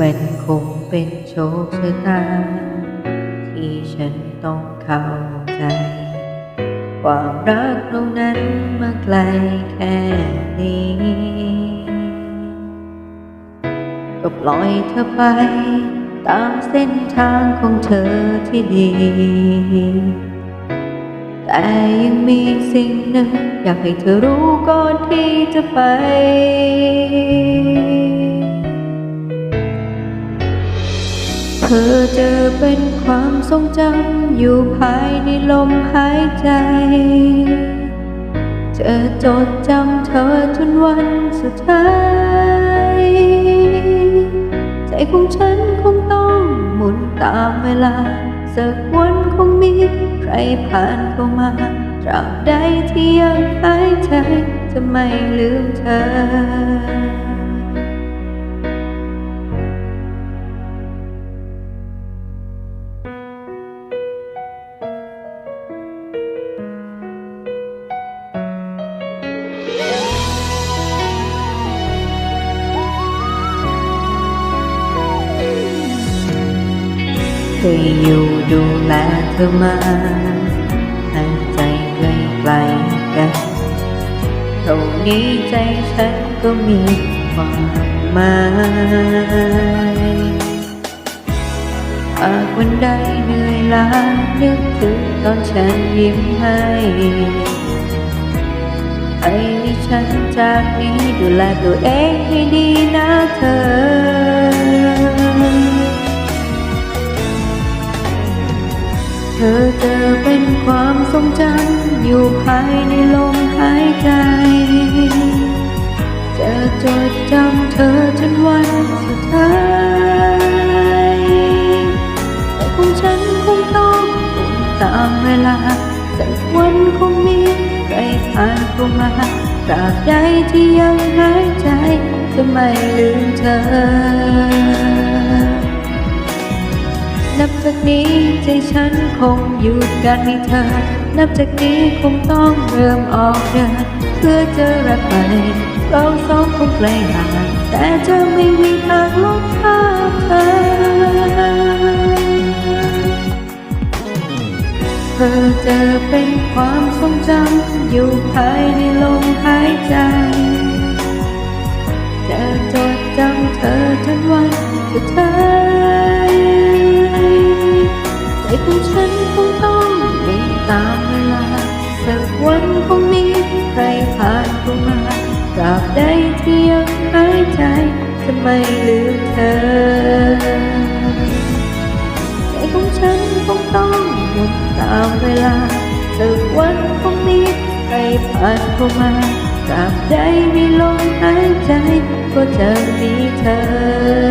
มันคงเป็นโชคชะตา ที่ฉันต้องเข้าใจ ความรักเรานั้นมาไกลแค่นี้ ก็ปล่อยเธอไป ตามเส้นทางของเธอที่ดี แต่ยังมีสิ่งหนึ่ง อยากให้เธอรู้ก่อนที่จะไป เธอเจอเป็นความทรงจำอยู่ภายในลมหายใจจะจดจำเธอจนวันสุดท้าย ของฉันคงต้องหมุนตามเวลา สักวันคงมีใครผ่านเข้ามาตราบใดที่ยังหายใจจะไม่ลืมเธอ เคยอยู่ดูแลเธอมาให้ใจใกล้ๆกันเท่านี้ใจฉันก็มีความหมายหากวันใดเหนื่อยล้านึกถึงตอนฉันยิ้มให้ให้ฉันจากนี้ดูแลตัวเองให้ดีนะเธอ เป็นความทรงจำอยู่ภายในลมหายใจ จะจดจำเธอจนวันสุดท้ายแต่ของฉันคงต้องตุนตามเวลาสักวันคงมีใครผ่านเข้ามาตราบใดที่ยังหายใจจะไม่ลืมเธอ นับจากนี้ใจฉันคงหยุดการมีเธอ นับจากนี้คงต้องเริ่มออกเดิน เพื่อเจอรักใหม่เราสองคงไกลห่างแต่จะไม่มีทางลบภาพเธอเธอจอเป็นความทรงจำอยู่ภายในลมหายใจจะจด บใดที่ยังหายใจจะไม่ลืมเธอใจของฉันคงต้องหมุนตามเวลาสักวันคงมีใครผ่านเข้ามาตราบใดมีลมหายใจก็จะมีเธอ